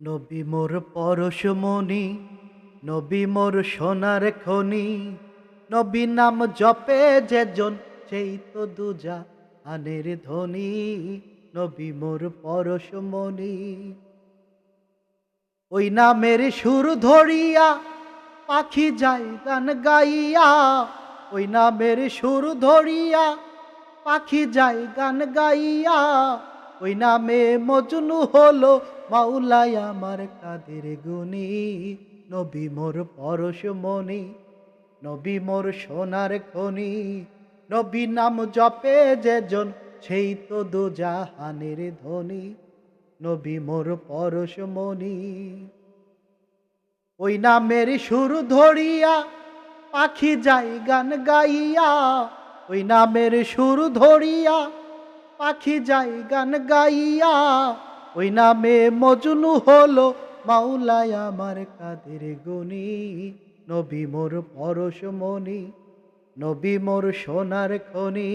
নবী মোর পরশমণি নবী মোর সোনার খনি। নবী নাম জপে যেজন, সেই তো দুজা আনের ধ্বনি নবী মোর পরশমণি ওই নামের সুর ধরিয়া পাখি যায় গান গাইয়া, ওই নামের সুর ধরিয়া পাখি যায় গান গাইয়া, ওই নামে মজনু হলো মাওলাই আমার কাদের গুনি নবী মোর পরশমণি নবী মোর সোনার খনি। নবী নাম জপে যেজন, সেই তো দুজাহানের ধ্বনি নবী মোর পরশমণি ওই নামের সুর ধরিয়া পাখি যাই গান গাইয়া, ওই নামের সুর ধরিয়া পাখি যাই গান গাইয়া ওই নামে মজনু হলো মাওলায় আমার কাদের গুনি নবী মোর পরশমণি নবী মোর সোনার খনি।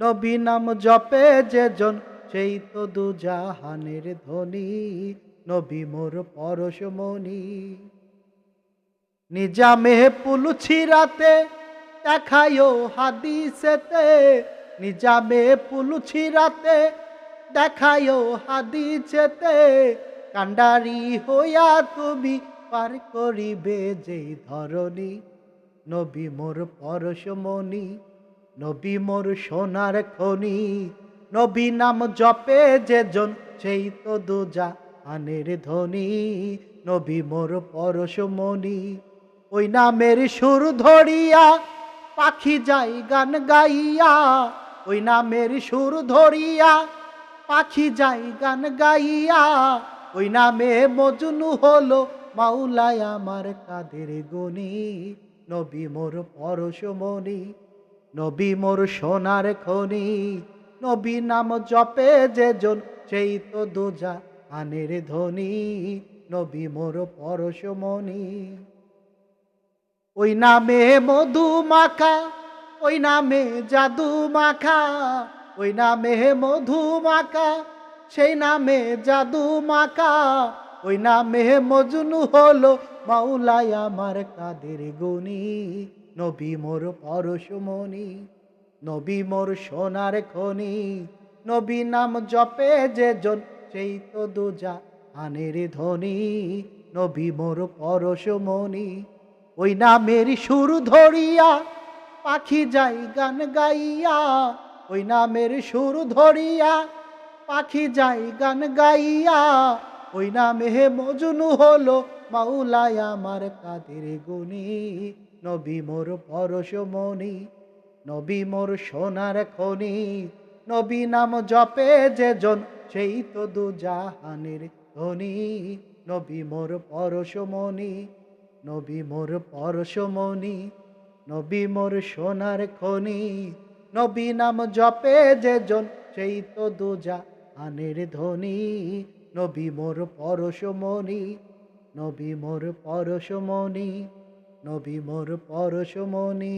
নবী নাম জপে যেজন, সেই তো দুজাহানের ধ্বনি নবী মোর পরশমণি নিজামে পুলুছি রাতে দেখায়ও হাদিসেতে। নিজামে পুলুছি রাতে দেখায়ও হাদিসেতে, কান্ডারি হইয়া তুমি পার করিবে যেই ধরনী নবী মোর পরশমণি নবী মোর সোনার খনি। নবী নাম জপে যেজন, সেই তো দুজা আনের ধ্বনি নবী মোর পরশমণি ওই নামের সুর ধরিয়া পাখি যাই গান গাইয়া। ওই নামের সুর ধরিয়া পাখি যাই গান গাইয়া, ওই নামে মজনু হলো মাউলাই আমার কাদের গুনি। নবী মোর পরশমণি নবী মোর সোনার খনি। নবী নাম জপে যে যেজন, সেই তো দুজা আনের ধ্বনি নবী মোর পরশমণি ওই নামে মধু মাখা, ওই নামে জাদু মাখা। ওই নামে মধু মাখা সেই নামে জাদু মাখা ওই নামে মজনু হলো মাওলাই আমার কাদের গুনি নবী মোর পরশমণি নবী মোর সোনার খনি। নবী নাম জপে যেজন সেই তো দুজা আনের ধ্বনি নবী মোর পরশমণি ওই নামের সুর ধরিয়া পাখি যাই গান গাইয়া। ওই নামের সুর ধরিয়া পাখি যাই গান গাইয়া, ওই নামে মজনু হলো মাউলাই আমার কাদের গুনি নবী মোর পরশমণি নবী মোর সোনার খনি। নবী নাম জপে যে জন সেই তো দুজাহানের ধনী। নবী মোর পরশমণি নবী মোর পরশমণি নবী মোর সোনার খনি। নবী নাম জপে যেজন, সেই তো দুজা আনের ধ্বনি। নবী মোর পরশমণি, নবী মোর পরশমণি, নবী মোর পরশমণি।